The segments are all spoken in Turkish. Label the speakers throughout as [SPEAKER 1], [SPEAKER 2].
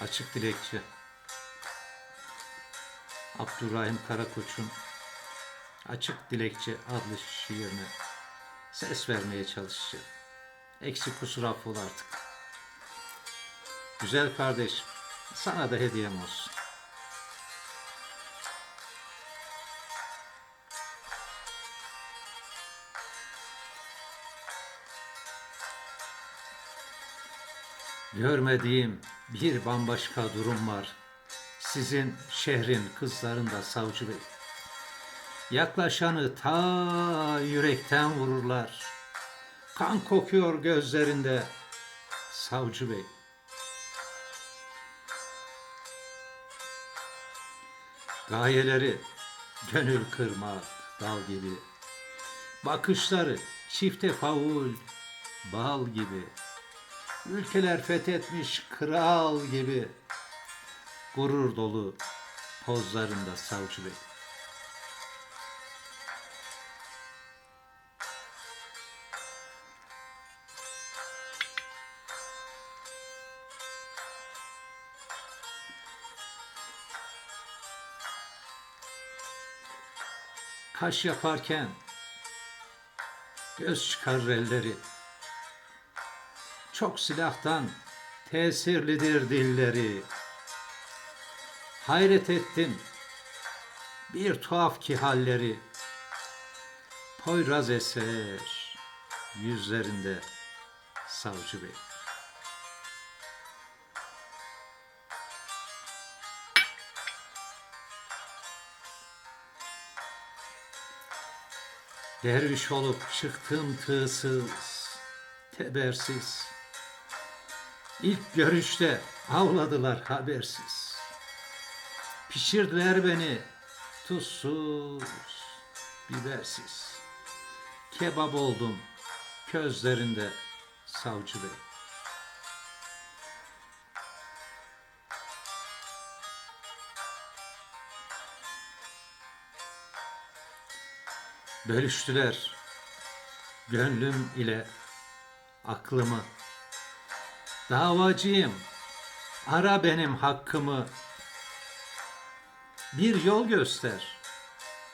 [SPEAKER 1] Açık dilekçe. Abdurrahim Karakoç'un Açık Dilekçe adlı şiirine ses vermeye çalışacağım. Eksik kusur affola artık. Güzel kardeşim, sana da hediyem olsun. Görmediğim bir bambaşka durum var. Sizin şehrin kızlarında savcı bey. Yaklaşanı ta yürekten vururlar. Kan kokuyor gözlerinde savcı bey. Gayeleri gönül kırmak dal gibi. Bakışları çifte faul bal gibi. Ülkeler fethetmiş kral gibi. Gurur dolu pozlarında savcı bey. Kaş yaparken göz çıkarır elleri. Çok silahtan tesirlidir dilleri. Hayret ettim bir tuhaf ki halleri. Poyraz eser yüzlerinde savcı bey. Derviş olup çıktım tığsız, tebersiz. İlk görüşte avladılar habersiz. Pişirdiler beni tuzsuz, bibersiz. Kebap oldum közlerinde savcı bey. Bölüştüler gönlüm ile aklımı. Davacıyım, ara benim hakkımı. Bir yol göster,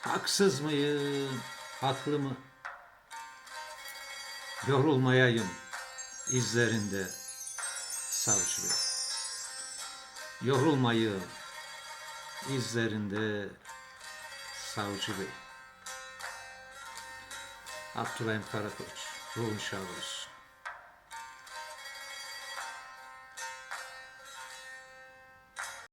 [SPEAKER 1] haksız mıyım, haklı mı? Yorulmayayım izlerinde savcı bey. Yorulmayayım izlerinde savcı bey. Abdurrahim Karakoç, ruhun olsun.